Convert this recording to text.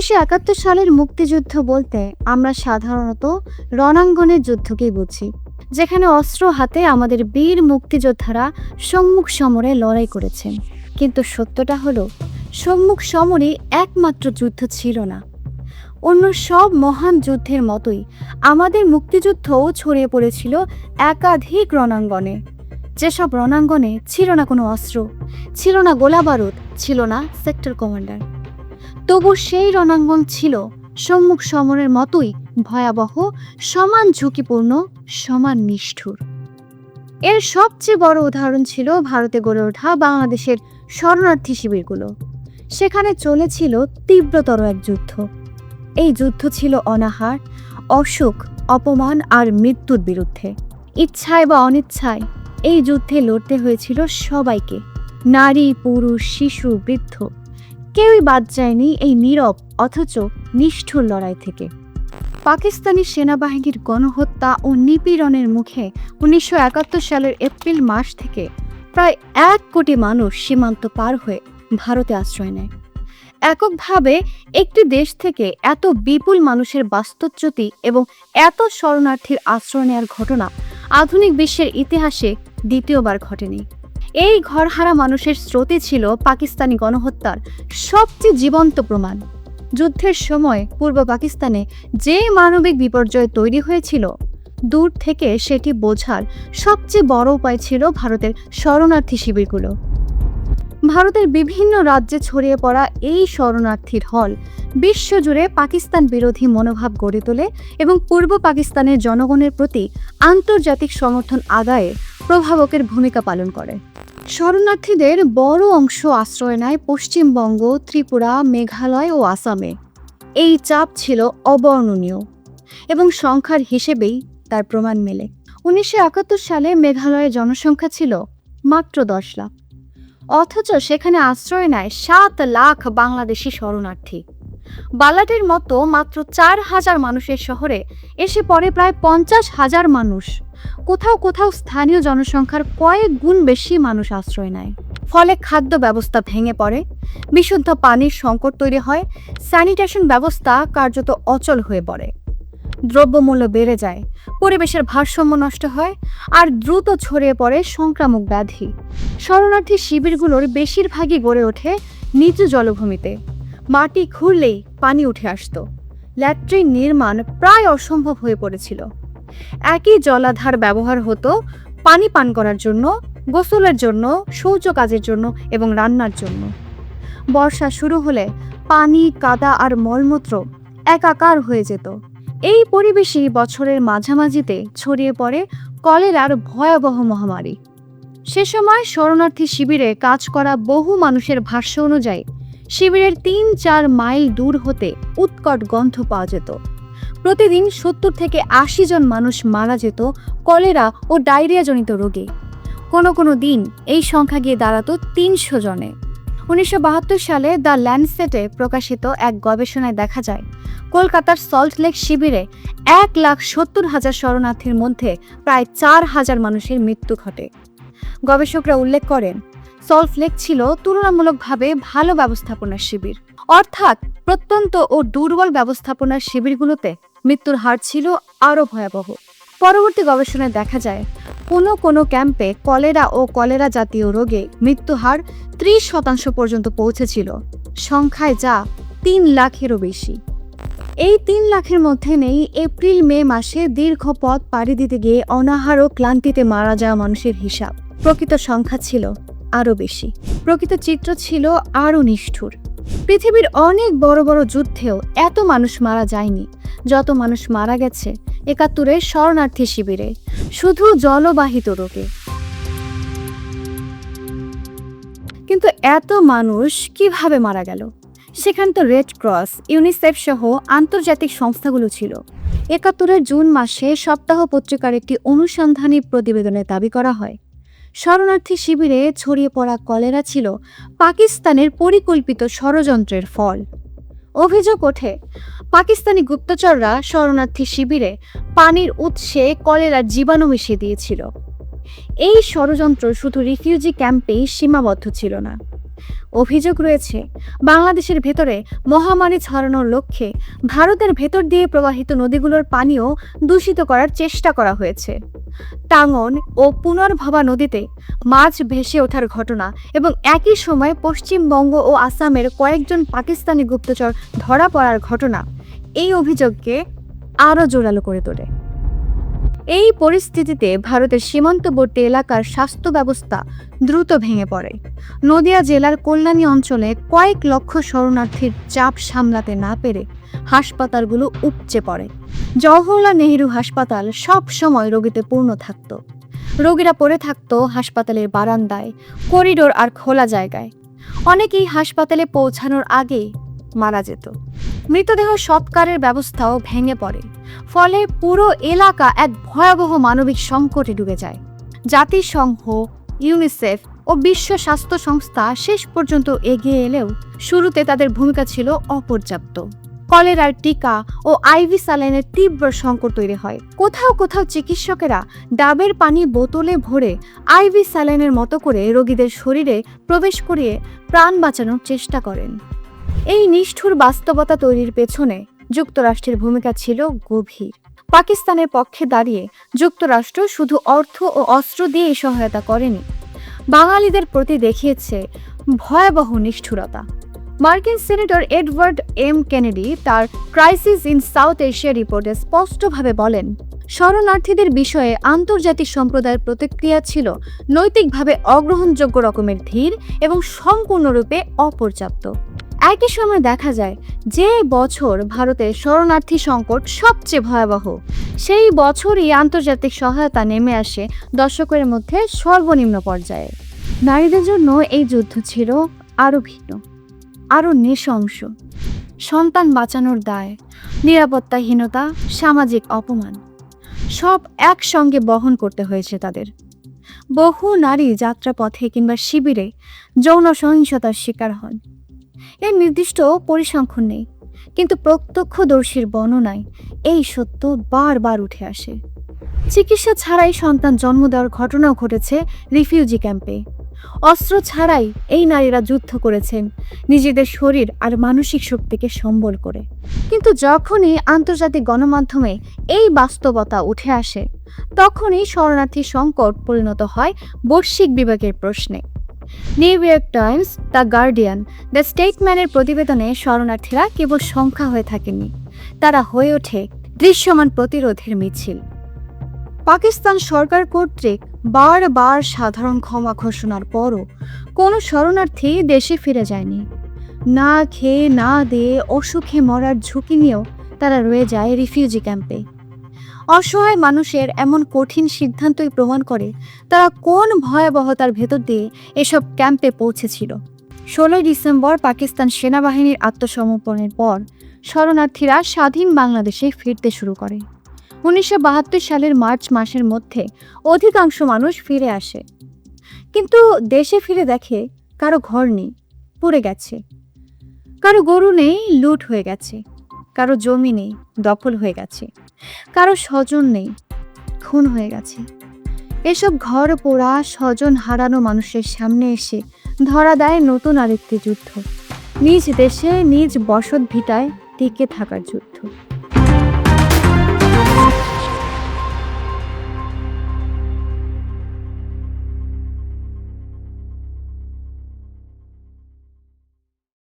উনিশশো একাত্তর সালের মুক্তিযুদ্ধ বলতে আমরা সাধারণত রণাঙ্গনের যুদ্ধকেই বুঝি, যেখানে অস্ত্র হাতে আমাদের বীর মুক্তিযোদ্ধারা সম্মুখ সমরে লড়াই করেছেন। কিন্তু সত্যটা হলো, সম্মুখ সমরে একমাত্র যুদ্ধ ছিল না। অন্য সব মহান যুদ্ধের মতোই আমাদের মুক্তিযুদ্ধও ছড়িয়ে পড়েছিল একাধিক রণাঙ্গনে। যেসব রণাঙ্গনে ছিল না কোনো অস্ত্র, ছিল না গোলা বারুদ ছিল না সেক্টর কমান্ডার। তবু সেই রণাঙ্গন ছিল সম্মুখ সমরের মতোই ভয়াবহ, সমান ঝুঁকিপূর্ণ, সমান নিষ্ঠুর। এর সবচেয়ে বড় উদাহরণ ছিল ভারতে গড়ে ওঠা বাংলাদেশের শরণার্থী শিবিরগুলো। সেখানে চলেছিল তীব্রতর এক যুদ্ধ। এই যুদ্ধ ছিল অনাহার, অসুখ, অপমান আর মৃত্যুর বিরুদ্ধে। ইচ্ছায় বা অনিচ্ছায় এই যুদ্ধে লড়তে হয়েছিল সবাইকে, নারী, পুরুষ, শিশু, বৃদ্ধ। কেউই বাদ যায়নি এই নীরব, অথচ নিষ্ঠুর লড়াই থেকে। পাকিস্তানি সেনাবাহিনীর গণহত্যা ও নিপীড়নের মুখে উনিশশো একাত্তর সালের এপ্রিল মাস থেকে প্রায় এক কোটি মানুষ সীমান্ত পার হয়ে ভারতে আশ্রয় নেয়। এককভাবে একটি দেশ থেকে এত বিপুল মানুষের বাস্তুচ্যুতি এবং এত শরণার্থীর আশ্রয় নেওয়ার ঘটনা আধুনিক বিশ্বের ইতিহাসে দ্বিতীয়বার ঘটেনি। এই ঘরহারা মানুষের স্রোতে ছিল পাকিস্তানি গণহত্যার সবচেয়ে জীবন্ত প্রমাণ। যুদ্ধের সময় পূর্ব পাকিস্তানে যে মানবিক বিপর্যয় তৈরি হয়েছিল, দূর থেকে সেটি বোঝার সবচেয়ে বড় উপায় ছিল ভারতের শরণার্থী শিবিরগুলো। ভারতের বিভিন্ন রাজ্যে ছড়িয়ে পড়া এই শরণার্থীর হল বিশ্বজুড়ে পাকিস্তান বিরোধী মনোভাব গড়ে তোলে এবং পূর্ব পাকিস্তানের জনগণের প্রতি আন্তর্জাতিক সমর্থন আদায়ে প্রভাবকের ভূমিকা পালন করে। শরণার্থীদের বড় অংশ আশ্রয় নেয় পশ্চিমবঙ্গ, ত্রিপুরা, মেঘালয় ও আসামে। এই চাপ ছিল অবর্ণনীয় এবং সংখ্যার হিসেবেই তার প্রমাণ মেলে। উনিশশো একাত্তর সালে মেঘালয়ের জনসংখ্যা ছিল মাত্র দশ লাখ। অথচ সেখানে আশ্রয় নেয় সাত লাখ বাংলাদেশি শরণার্থী। বালাটের মতো মাত্র চার হাজার মানুষের শহরে এসে পড়ে প্রায় পঞ্চাশ হাজার মানুষ। কোথাও কোথাও স্থানীয় জনসংখ্যার কয়েক গুণ বেশি মানুষ আশ্রয় নেয়। ফলে খাদ্য ব্যবস্থা ভেঙে পড়ে, বিশুদ্ধ পানির সংকট তৈরি হয়, স্যানিটেশন ব্যবস্থা কার্যত অচল হয়ে পড়ে। দ্রব্যমূল্য বেড়ে যায়, পরিবেশের ভারসাম্য নষ্ট হয়, আর দ্রুত ছড়িয়ে পড়ে সংক্রামক ব্যাধি। শরণার্থী শিবিরগুলোর বেশিরভাগই গড়ে ওঠে নিচু জলভূমিতে। মাটি খুঁড়লেই পানি উঠে আসতো। ল্যাট্রিন নির্মাণ প্রায় অসম্ভব হয়ে পড়েছিল। একই জলাধার ব্যবহার হতো পানি পান করার জন্য, গোসলের জন্য, শৌচ কাজের জন্য এবং রান্নার জন্য। বর্ষা শুরু হলে পানি, কাদা আর মলমূত্র একাকার হয়ে যেত। এই পরিবেশেই বছরের মাঝামাঝিতে ছড়িয়ে পড়ে কলেরার ভয়াবহ মহামারী। সে সময় শরণার্থী শিবিরে কাজ করা বহু মানুষের ভাষ্য অনুযায়ী, শিবিরের তিন চার মাইল দূর হতে উৎকট গন্ধ পাওয়া যেত। প্রতিদিন সত্তর থেকে আশি জন মানুষ মারা যেত কলেরা ও ডায়রিয়াজনিত রোগে। কোনো কোনো দিন এই সংখ্যা গিয়ে দাঁড়াতো তিনশো জনে। উনিশশো বাহাত্তর সালে দ্য ল্যান্ডসেটে প্রকাশিত এক গবেষণায় দেখা যায়, কলকাতার সল্ট লেক শিবিরে এক লাখ সত্তর হাজার শরণার্থীর মধ্যে প্রায় চার হাজার মানুষের মৃত্যু ঘটে। গবেষকরা উল্লেখ করেন, সল্ট লেক ছিল তুলনামূলকভাবে ভালো ব্যবস্থাপনার শিবির। অর্থাৎ প্রত্যন্ত ও দুর্বল ব্যবস্থাপনার শিবিরগুলোতে মৃত্যুর হার ছিল আরও ভয়াবহ। পরবর্তী গবেষণায় দেখা যায়, কোনো কোনো ক্যাম্পে কলেরা ও কলেরা জাতীয় রোগে মৃত্যু হার ত্রিশ শতাংশ পর্যন্ত পৌঁছেছিল, সংখ্যায় যা তিন লাখেরও বেশি। এই তিন লাখের মধ্যে নেই এপ্রিল, মে মাসে দীর্ঘ পথ পাড়ি দিতে গিয়ে অনাহার ও ক্লান্তিতে মারা যাওয়া মানুষের হিসাব। প্রকৃত সংখ্যা ছিল আরও বেশি। প্রকৃত চিত্র ছিল আরও নিষ্ঠুর। পৃথিবীর অনেক বড় বড় যুদ্ধেও এত মানুষ মারা যায়নি। যত মানুষ মারা গেছে, একাত্তরের শরণার্থী শিবিরে, শুধু জলবাহিত রোগে। কিন্তু এত মানুষ কীভাবে মারা গেল? সেখানে তো রেড ক্রস ইউনিসেফ সহ আন্তর্জাতিক সংস্থাগুলো ছিল। একাত্তরের জুন মাসে সপ্তাহ পত্রিকার একটি অনুসন্ধানী প্রতিবেদনে দাবি করা হয়, শরণার্থী শিবিরে ছড়িয়ে পড়া কলেরা ছিল পাকিস্তানের পরিকল্পিত ষড়যন্ত্রের ফল। অভিযোগ ওঠে, পাকিস্তানি গুপ্তচররা শরণার্থী শিবিরে পানির উৎসে কলেরার জীবাণু মিশিয়ে দিয়েছিল। এই ষড়যন্ত্র শুধু রিফিউজি ক্যাম্পেই সীমাবদ্ধ ছিল না। অভিযোগ রয়েছে, বাংলাদেশের ভেতরে মহামারী ছড়ানোর লক্ষ্যে ভারতের ভেতর দিয়ে প্রবাহিত নদীগুলোর পানিও দূষিত করার চেষ্টা করা হয়েছে। টাঙ্গন ও পুনর্ভবা নদীতে মাছ ভেসে ওঠার ঘটনা এবং একই সময় পশ্চিমবঙ্গ ও আসামের কয়েকজন পাকিস্তানি গুপ্তচর ধরা পড়ার ঘটনা এই অভিযোগকে আরও জোরালো করে তোলে। এই পরিস্থিতিতে ভারতের সীমান্তবর্তী এলাকার স্বাস্থ্য ব্যবস্থা দ্রুত ভেঙে পড়ে। নদিয়া জেলার কল্যাণী অঞ্চলে কয়েক লক্ষ শরণার্থীর চাপ সামলাতে না পেরে হাসপাতালগুলো উপচে পড়ে। জওহরলাল নেহেরু হাসপাতাল সব সময় রোগীতে পূর্ণ থাকত। রোগীরা পড়ে থাকত হাসপাতালের বারান্দায়, করিডোর আর খোলা জায়গায়। অনেকেই হাসপাতালে পৌঁছানোর আগে মারা যেত। মৃতদেহ সৎকারের ব্যবস্থাও ভেঙে পড়ে, ফলে পুরো এলাকা এক ভয়াবহ মানবিক সংকটে ডুবে যায়। জাতিসংঘ, ইউনিসেফ ও বিশ্ব স্বাস্থ্য সংস্থা শেষ পর্যন্ত এগিয়ে এলেও শুরুতে তাদের ভূমিকা ছিল অপর্যাপ্ত। কলেরার টিকা ও আইভি স্যালাইনের তীব্র সংকট তৈরি হয়। কোথাও কোথাও চিকিৎসকেরা ডাবের পানি বোতলে ভরে আইভি স্যালাইনের মতো করে রোগীদের শরীরে প্রবেশ করিয়ে প্রাণ বাঁচানোর চেষ্টা করেন। এই নিষ্ঠুর বাস্তবতা তৈরির পেছনে যুক্তরাষ্ট্রের ভূমিকা ছিল গভীর। পাকিস্তানের পক্ষে দাঁড়িয়ে যুক্তরাষ্ট্র শুধু অর্থ ও অস্ত্র দিয়ে সহায়তা করেনি। বাঙালিদের প্রতি দেখিয়েছে ভয়াবহ নিষ্ঠুরতা। মার্কিন সিনেটর এডওয়ার্ড এম কেনেডি তার ক্রাইসিস ইন সাউথ এশিয়া রিপোর্টে স্পষ্টভাবে বলেন, শরণার্থীদের বিষয়ে আন্তর্জাতিক সম্প্রদায়ের প্রতিক্রিয়া ছিল নৈতিকভাবে অগ্রহণযোগ্য রকমের ধীর এবং সম্পূর্ণরূপে অপর্যাপ্ত। একই সময় দেখা যায় যে বছর ভারতের শরণার্থী সংকট সবচেয়ে ভয়াবহ, সেই বছরই আন্তর্জাতিক সহায়তা নেমে আসে দর্শকের মধ্যে সর্বনিম্ন পর্যায়ে। নারীদের জন্য এই যুদ্ধ ছিল আরও ভিন্ন। আরও নৃশংস। সন্তান বাঁচানোর দায়, নিরাপত্তাহীনতা, সামাজিক অপমান। সব একসঙ্গে বহন করতে হয়েছে তাদের। বহু নারী যাত্রাপথে কিংবা শিবিরে যৌন সহিংসতার শিকার হন। এর নির্দিষ্ট পরিসংখ্যান নেই, কিন্তু প্রত্যক্ষদর্শীর বর্ণনায় এই সত্য বারবার উঠে আসে। চিকিৎসা ছাড়াই সন্তান জন্ম দেওয়ার ঘটনাও ঘটেছে রিফিউজি ক্যাম্পে। অস্ত্র ছাড়াই এই নারীরা যুদ্ধ করেছেন, নিজেদের শরীর আর মানসিক শক্তিকে সম্বল করে। কিন্তু যখনই আন্তর্জাতিক গণমাধ্যমে এই বাস্তবতা উঠে আসে, তখনই শরণার্থী সংকট পরিণত হয় বৈশ্বিক বিভাগের প্রশ্নে। New York Times, the Guardian, the স্টেটম্যানের প্রতিবেদনে শরণার্থীরা কেবল সংখ্যা হয়ে থাকেনি, তারা হয়ে ওঠে দৃশ্যমান প্রতিরোধের মিছিল। পাকিস্তান সরকার কর্তৃক বারবার সাধারণ ক্ষমা ঘোষণার পরও কোনো শরণার্থী দেশে ফিরে যায়নি। না খেয়ে না দিয়ে অসুখে মরার ঝুঁকি নিয়েও তারা রয়ে যায় রিফিউজি ক্যাম্পে। অসহায় মানুষের এমন কঠিন সিদ্ধান্তই প্রমাণ করে তারা কোন ভয়াবহতার ভেতর দিয়ে এসব ক্যাম্পে পৌঁছেছিল। ষোলোই ডিসেম্বর পাকিস্তান সেনাবাহিনীর আত্মসমর্পণের পর শরণার্থীরা স্বাধীন বাংলাদেশে ফিরতে শুরু করে। উনিশশো বাহাত্তর সালের মার্চ মাসের মধ্যে অধিকাংশ মানুষ ফিরে আসে। কিন্তু দেশে ফিরে দেখে কারও ঘর নেই, পুড়ে গেছে। কারও গরু নেই, লুট হয়ে গেছে। কারও জমি নেই, দখল হয়ে গেছে। কারও স্বজন নেই, খুন হয়ে গেছে। এসব ঘর পোড়া, স্বজন হারানো মানুষের সামনে এসে ধরা দেয় নতুন আরেকটি যুদ্ধ। নিজ দেশে, নিজ বসত ভিটায় টিকে থাকার যুদ্ধ।